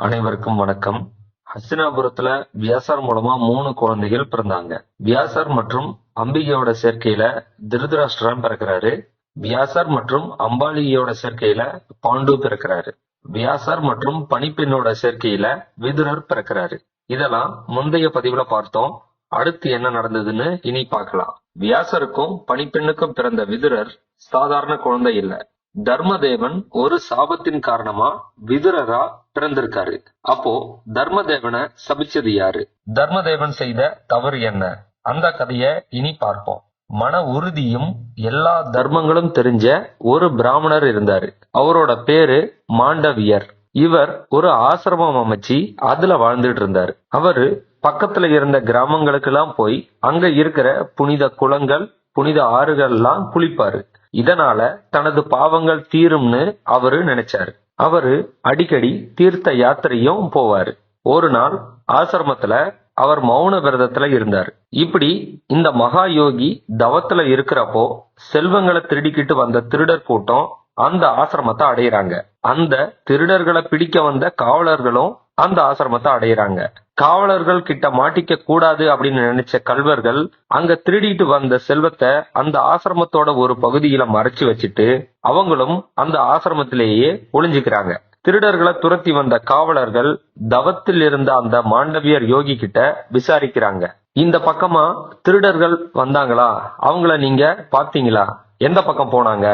அனைவருக்கும் வணக்கம். ஹஸ்தினாபுரத்துல வியாசார் மூலமா மூணு குழந்தைகள் பிறந்தாங்க. வியாசார் மற்றும் அம்பிகையோட சேர்க்கையில திருதராஷ்டிரம் பிறக்கிறாரு. வியாசார் மற்றும் அம்பாலிகையோட சேர்க்கையில பாண்டு பிறக்கிறாரு. வியாசார் மற்றும் பணிப்பெண்ணோட சேர்க்கையில விதுரர் பிறக்கிறாரு. இதெல்லாம் முந்தைய பதிவுல பார்த்தோம். அடுத்து என்ன நடந்ததுன்னு இனி பார்க்கலாம். வியாசருக்கும் பணிப்பெண்ணுக்கும் பிறந்த விதுரர் சாதாரண குழந்தை இல்ல. தர்மதேவன் ஒரு சாபத்தின் காரணமா விதுரரா பிறந்திருக்காரு. அப்போ தர்மதேவனை சபிச்சது யாரு? தர்மதேவன் செய்த தவறு என்ன? அந்த கதைய இனி பார்ப்போம். மன உறுதியும் எல்லா தர்மங்களும் தெரிஞ்ச ஒரு பிராமணர் இருந்தாரு. அவரோட பேரு மாண்டவியர். இவர் ஒரு ஆசிரமம் அமைச்சு அதுல வாழ்ந்துட்டு இருந்தாரு. அவரு பக்கத்துல இருந்த கிராமங்களுக்கெல்லாம் போய் அங்க இருக்கிற புனித குளங்கள் புனித ஆறுகள் எல்லாம் குளிப்பாரு. இதனால தனது பாவங்கள் தீரும்னு அவரு நினைச்சாரு. அவரு அடிக்கடி தீர்த்த யாத்திரையும் போவாரு. ஒரு நாள் ஆசிரமத்துல அவர் மௌன விரதத்துல இருந்தார். இப்படி இந்த மகா யோகி தவத்துல இருக்கிறப்போ செல்வங்களை திருடிக்கிட்டு வந்த திருடர் கூட்டம் அந்த ஆசிரமத்தை அடையிறாங்க. அந்த திருடர்களை பிடிக்க வந்த காவலர்களும் அந்த ஆசிரமத்தை அடையிறாங்க. காவலர்கள் கிட்ட மாட்டிக்க கூடாது அப்படின்னு நினைச்ச கல்வர்கள் அங்க திருடிட்டு வந்த செல்வத்தை அந்த ஆசிரமத்தோட ஒரு பகுதியில மறைச்சு வச்சுட்டு அவங்களும் அந்த ஆசிரமத்திலேயே ஒளிஞ்சுக்கிறாங்க. திருடர்களை துரத்தி வந்த காவலர்கள் தவத்தில் இருந்த அந்த மாண்டவியர் யோகி கிட்ட விசாரிக்கிறாங்க. இந்த பக்கமா திருடர்கள் வந்தாங்களா? அவங்கள நீங்க பாத்தீங்களா எந்த பக்கம் போனாங்க?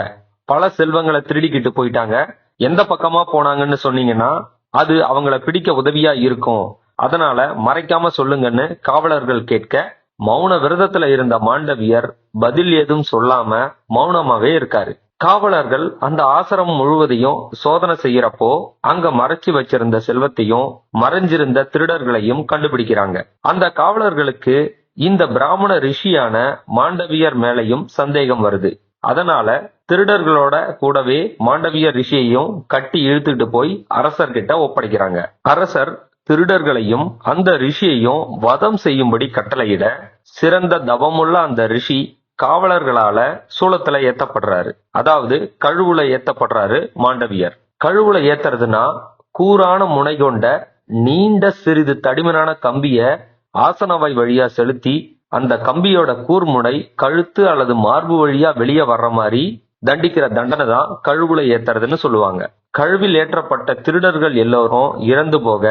பல செல்வங்களை திருடிக்கிட்டு போயிட்டாங்க. எந்த பக்கமா போனாங்கன்னு சொன்னீங்கன்னா அது அவங்கள பிடிக்க உதவியா இருக்கும். அதனால மறைக்காம சொல்லுங்கன்னு காவலர்கள் கேட்க மௌன விரதத்துல இருந்த மாண்டவியர் பதில் ஏதும் சொல்லாம மௌனமாவே இருக்காரு. காவலர்கள் அந்த ஆசிரமம் முழுவதையும் சோதனை செய்யறப்போ அங்க மறைச்சு வச்சிருந்த செல்வத்தையும் மறைஞ்சிருந்த திருடர்களையும் கண்டுபிடிக்கிறாங்க. அந்த காவலர்களுக்கு இந்த பிராமண ரிஷியான மாண்டவியர் மேலையும் சந்தேகம் வருது. அதனால திருடர்களோட கூடவே மாண்டவிய ரிஷியையும் கட்டி இழுத்துட்டு போய் அரசர்கிட்ட ஒப்படைக்கிறாங்க. அரசர் திருடர்களையும் அந்த ரிஷியையும் வதம் செய்யும்படி கட்டளையிட சிறந்த தவமுள்ள அந்த ரிஷி காவலர்களால சூளத்துல ஏத்தப்படுறாரு. அதாவது கழுவுல ஏத்தப்படுறாரு மாண்டவியர். கழுவுல ஏத்துறதுனா கூரான முனை கொண்ட நீண்ட சிறிது தடிமனான கம்பிய ஆசனவாய் வழியா செலுத்தி அந்த கம்பியோட கூர்முனை கழுத்து அல்லது மார்பு வழியா வெளியே வர்ற மாதிரி தண்டிக்கிற தண்டனை தான் கழுவுல ஏத்துறதுன்னு சொல்லுவாங்க. கழுவில் ஏற்றப்பட்ட திருடர்கள் எல்லோரும் இறந்து போக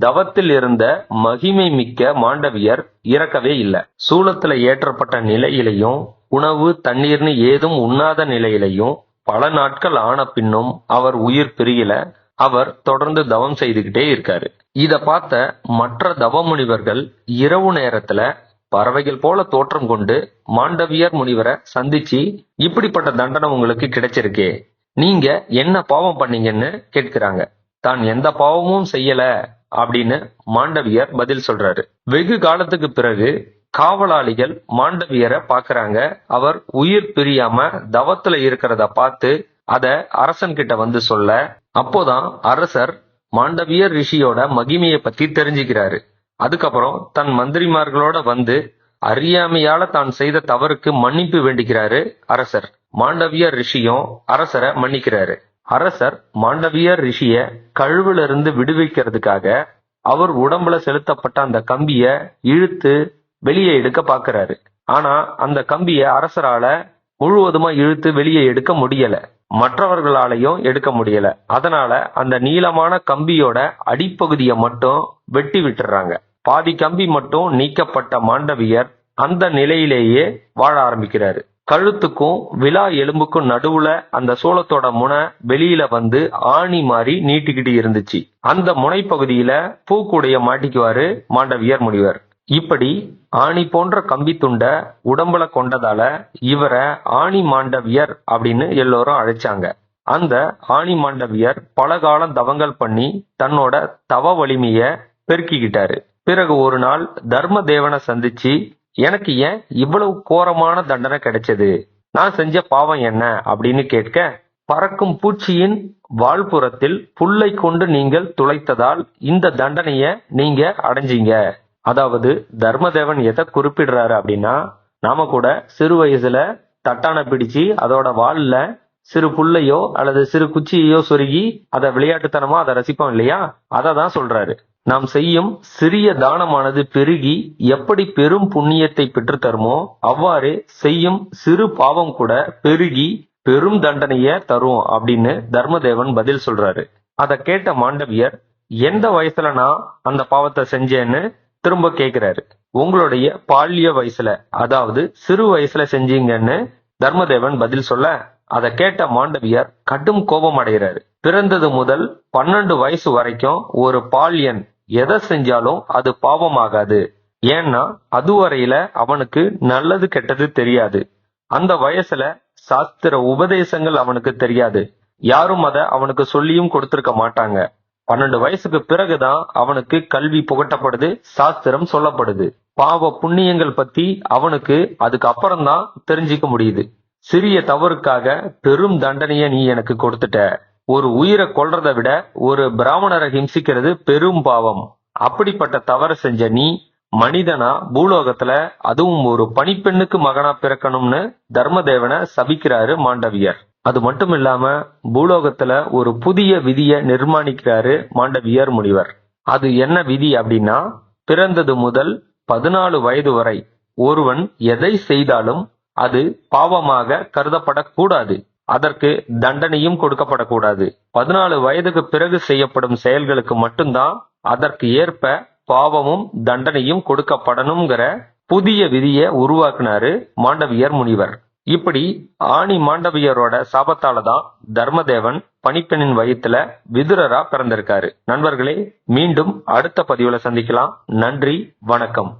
தவத்தில் இருந்த மகிமை மிக்க மாண்டவியர் இறக்கவே இல்லை. சூளத்துல ஏற்றப்பட்ட நிலையிலையும் உணவு தண்ணீர்னு ஏதும் உண்ணாத நிலையிலையும் பல நாட்கள் ஆன பின்னும் அவர் உயிர் பிரியல. அவர் தொடர்ந்து தவம் செய்துகிட்டே இருக்காரு. இத பார்த்த மற்ற தவ முனிவர்கள் இரவு நேரத்துல பறவைகள் போல தோற்றம் கொண்டு மாண்டவியர் முனிவரை சந்திச்சு இப்படிப்பட்ட தண்டனை உங்களுக்கு கிடைச்சிருக்கே. நீங்க என்ன பாவம் பண்ணீங்கன்னு கேட்கிறாங்க. தான் எந்த பாவமும் செய்யல அப்படின்னு மாண்டவியர் பதில் சொல்றாரு. வெகு காலத்துக்கு பிறகு காவலாளிகள் மாண்டவியரை பாக்குறாங்க அவர் உயிர் பிரியாம தவத்துல இருக்கிறத பார்த்து அத அரசன் கிட்ட வந்து சொல்ல அப்போதான் அரசர் மாண்டவியர் ரிஷியோட மகிமையை பத்தி தெரிஞ்சுக்கிறாரு. அதுக்கப்புறம் தன் மந்திரிமார்களோட வந்து அறியாமையால தான் செய்த தவறுக்கு மன்னிப்பு வேண்டிக்கிறாரு அரசர். மாண்டவிய ரிஷியும் அரசரை மன்னிக்கிறாரு. அரசர் மாண்டவிய ரிஷிய கழுவுல இருந்து விடுவிக்கிறதுக்காக அவர் உடம்புல செலுத்தப்பட்ட அந்த கம்பிய இழுத்து வெளியே எடுக்க பாக்குறாரு ஆனா அந்த கம்பிய அரசரால முழுவதுமா இழுத்து வெளியே எடுக்க முடியல. மற்றவர்களாலையும் எடுக்க முடியல. அதனால அந்த நீளமான கம்பியோட அடிப்பகுதியை மட்டும் வெட்டி விட்டுறாங்க. பாதி கம்பி மட்டும் நீக்கப்பட்ட மாண்டவியர் அந்த நிலையிலேயே வாழ ஆரம்பிக்கிறாரு. கழுத்துக்கும் விழா எலும்புக்கும் நடுவுல அந்த சோளத்தோட முனை வெளியில வந்து ஆணி மாறி நீட்டிக்கிட்டு இருந்துச்சு. அந்த முனைப்பகுதியில பூக்குடைய மாட்டிக்குவாரு மாண்டவியர் முனிவர். இப்படி ஆணி போன்ற கம்பி துண்ட உடம்புல கொண்டதால இவரை ஆணி மாண்டவியர் அப்படின்னு எல்லோரும் அழைச்சாங்க. அந்த ஆணி மாண்டவியர் பல காலம் தவங்கள் பண்ணி தன்னோட தவ வலிமைய பெருக்கிக்கிட்டாரு. பிறகு ஒரு நாள் தர்ம தேவனை சந்திச்சு எனக்கு ஏன் இவ்வளவு கோரமான தண்டனை கிடைச்சது? நான் செஞ்ச பாவம் என்ன? அப்படின்னு கேட்க பறக்கும் பூச்சியின் வாழ்புறத்தில் புல்லை கொண்டு நீங்கள் துளைத்ததால் இந்த தண்டனைய நீங்க அடைஞ்சீங்க. அதாவது தர்மதேவன் எதை குறிப்பிடுறாரு அப்படின்னா நாம கூட சிறு வயசுல தட்டான பிடிச்சு அதோட வால்ல சிறு புல்லையோ அல்லது சிறு குச்சியையோ சொருகி அதை விளையாட்டுத்தனமா அதை ரசிப்போம் இல்லையா? அதை தான் சொல்றாரு. நாம் செய்யும் சிறிய தானமானது பெருகி எப்படி பெரும் புண்ணியத்தை பெற்று தருமோ அவ்வாறு செய்யும் சிறு பாவம் கூட பெருகி பெரும் தண்டனைய தரும் அப்படின்னு தர்மதேவன் பதில் சொல்றாரு. அதை கேட்ட மாண்டவியர் எந்த வயசுல நான் அந்த பாவத்தை செஞ்சேன்னு திரும்ப கேக்குறாரு. உங்களுடைய பால்ய வயசுல அதாவது சிறு வயசுல செஞ்சீங்கன்னு தர்மதேவன் பதில் சொல்ல அதை கேட்ட மாண்டவியர் கடும் கோபம் அடைகிறாரு. பிறந்தது முதல் பன்னெண்டு வயசு வரைக்கும் ஒரு பால்யன் எதை செஞ்சாலும் அது பாவமாகாது. ஏன்னா அதுவரையில அவனுக்கு நல்லது கெட்டது தெரியாது. அந்த வயசுல சாஸ்திர உபதேசங்கள் அவனுக்கு தெரியாது. யாரும் அதை அவனுக்கு சொல்லியும் கொடுத்திருக்க மாட்டாங்க. பன்னெண்டு வயசுக்கு பிறகுதான் அவனுக்கு கல்வி புகட்டப்படுது சாஸ்திரம் சொல்லப்படுது. பாவ புண்ணியங்கள் பத்தி அவனுக்கு அதுக்கு அப்புறம்தான் தெரிஞ்சுக்க முடியுது. சிறிய தவறுக்காக பெரும் தண்டனைய நீ எனக்கு கொடுத்துட்ட. ஒரு உயிரை கொல்றதை விட ஒரு பிராமணரை ஹிம்சிக்கிறது பெரும் பாவம். அப்படிப்பட்ட தவறு செஞ்ச நீ மனிதனா பூலோகத்துல அதுவும் ஒரு பணிப்பெண்ணுக்கு மகனா பிறக்கணும்னு தர்மதேவனை சபிக்கிறாரு மாண்டவியர். அது மட்டும் இல்லாம பூலோகத்துல ஒரு புதிய விதியை நிர்மாணிக்கிறாரு மாண்டவியர் முனிவர். அது என்ன விதி அப்படின்னா பிறந்தது முதல் பதினாலு வயது வரை ஒருவன் எதை செய்தாலும் அது பாவமாக கருதப்படக்கூடாது. அதற்கு தண்டனையும் கொடுக்கப்படக்கூடாது. பதினாலு வயதுக்கு பிறகு செய்யப்படும் செயல்களுக்கு மட்டும்தான் அதற்கு ஏற்ப பாவமும் தண்டனையும் கொடுக்கப்படணுங்கிற புதிய விதியை உருவாக்குனாரு மாண்டவியர் முனிவர். இப்படி ஆணி மாண்டவியரோட சாபத்தால தான் தர்மதேவன் பனிப்பெண்ணின் வயிற்றுல விதுரரா பிறந்திருக்காரு. நண்பர்களே மீண்டும் அடுத்த பதிவுல சந்திக்கலாம். நன்றி வணக்கம்.